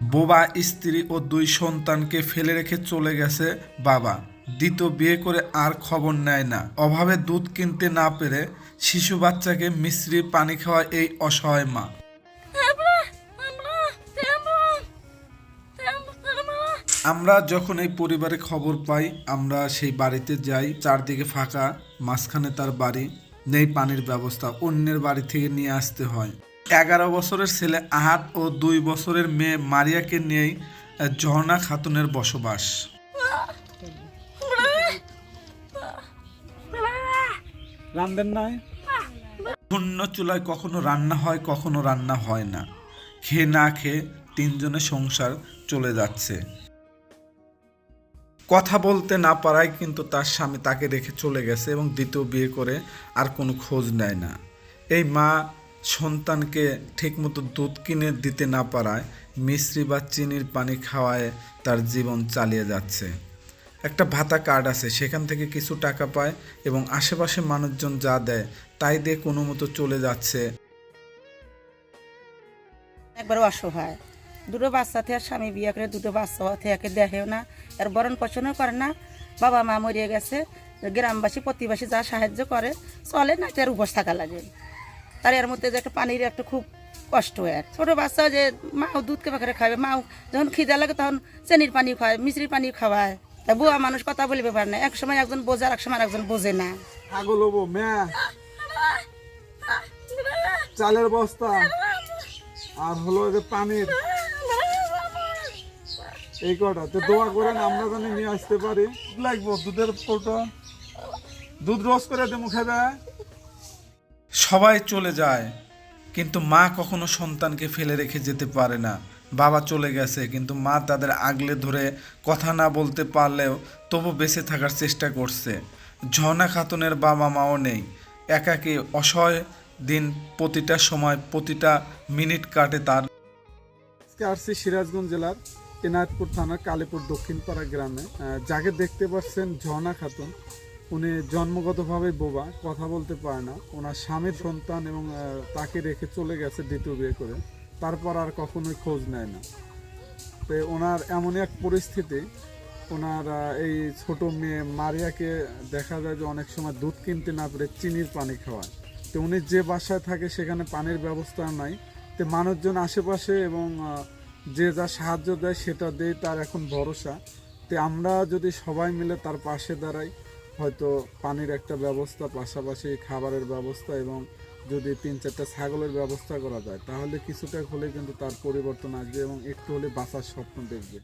বোবা স্ত্রী ও দুই সন্তানকে ফেলে রেখে চলে গেছে বাবা। দ্বিতীয় বিয়ে করে আর খবর নেয় না। অভাবে দুধ কিনতে না পেরে শিশু বাচ্চাকে মিশ্রি পানি খাওয়া এই অসহায় মা। আমরা যখন এই পরিবারে খবর পাই আমরা সেই বাড়িতে যাই চারদিকে ফাঁকা মাঝখানে তার বাড়ি নেই পানির ব্যবস্থা অন্যের বাড়ি থেকে নিয়ে আসতে হয়। এগারো বছরের ছেলে আহাত ও দুই বছরের মেয়ে মারিয়াকে নিয়েই ঝর্ণা খাতুনের বসবাস। রান্ধেন শূন্য চুলায় কখনো রান্না হয় কখনো রান্না হয় না। খেয়ে না খেয়ে তিনজনের সংসার চলে যাচ্ছে। কথা বলতে না পারায় কিন্তু তার স্বামী তাকে রেখে চলে গেছে এবং দ্বিতীয় বিয়ে করে আর কোনো খোঁজ নেয় না। এই মা সন্তানকে ঠিকমতো দুধ কিনে দিতে না পারায় মিশ্রি বা চিনির পানি খাওয়ায় তার জীবন চালিয়ে যাচ্ছে। একটা ভাতা কার্ড আছে, সেখান থেকে কিছু টাকা পায় এবং আশেপাশে মানুষজন যা দেয় তাই দিয়ে কোনো মতো চলে যাচ্ছে। একবার অসহায়। দুটো বাচ্চা থেকে স্বামী বিয়ে করে দুটো বাচ্চা থেকে দেখেও না আর বরণ পোষণও করে না বাবা মা মরিয়ে গেছে, গ্রামবাসী প্রতিবাসী যা সাহায্য করে, চলে না তার উপোস থাকা লাগে। তার এর মধ্যে যে একটা পানির একটা খুব কষ্ট হয় ছোটো বাচ্চা যে মাও দুধকে পাখরে খাবে? মাও যখন খিদে লাগে তখন চেনির পানি খায় মিশ্রির পানি খাওয়ায়। তা বুয়া মানুষ কথা বলে ব্যাপার না এক সময় একজন বোঝে আর এক সময় একজন বোঝে না। ছাগল হব চালের বস্তা। আর হলো যে পানির। এই কটা। তো দোয়া করেন, আমরা জানি নিয়ে আসতে পারি। লাগবো, দুধের কৌটো। দুধ রস করে দেবো খেবে সবাই চলে যায়, কিন্তু মা কখনো সন্তানকে ফেলে রেখে যেতে পারে না। বাবা চলে গেছে, কিন্তু মা তাদের আগলে ধরে কথা না বলতে পারলেও তবু বেঁচে থাকার চেষ্টা করছে। ঝর্ণা খাতুনের বাবা মাও নেই। একাকে অসহায় দিন প্রতিটা সময়, প্রতিটা মিনিট কাটে তার। আসছি সিরাজগঞ্জ জেলার এনায়তপুর থানার কালীপুর দক্ষিণপাড়া গ্রামে। যাকে দেখতে পাচ্ছেন ঝর্ণা খাতুন উনি জন্মগতভাবে বোবা, কথা বলতে পারে না। ওনার স্বামীর সন্তান এবং তাকে রেখে চলে গেছে দ্বিতীয় বিয়ে করে। তারপর আর কখনোই খোঁজ নেয় না। তো ওনার এমন এক পরিস্থিতি, ওনার এই ছোট মেয়ে মারিয়াকে দেখা যায় যে অনেক সময় দুধ কিনতে না পেরে চিনির পানি খাওয়ায়। তো উনি যে বাসায় থাকে সেখানে পানির ব্যবস্থা নাই। তো মানুষজন আশেপাশে এবং যে যা সাহায্য দেয় সেটা দিয়ে তার এখন ভরসা। তো আমরা যদি সবাই মিলে তার পাশে দাঁড়াই হয়তো পানির একটা ব্যবস্থা, পাশাপাশি খাবারের ব্যবস্থা এবং যদি তিন চারটা ছাগলের ব্যবস্থা করা যায়, তাহলে কিছুটা হলে কিন্তু তার পরিবর্তন আসবে এবং একটু হলে বাঁচার স্বপ্ন দেখবে।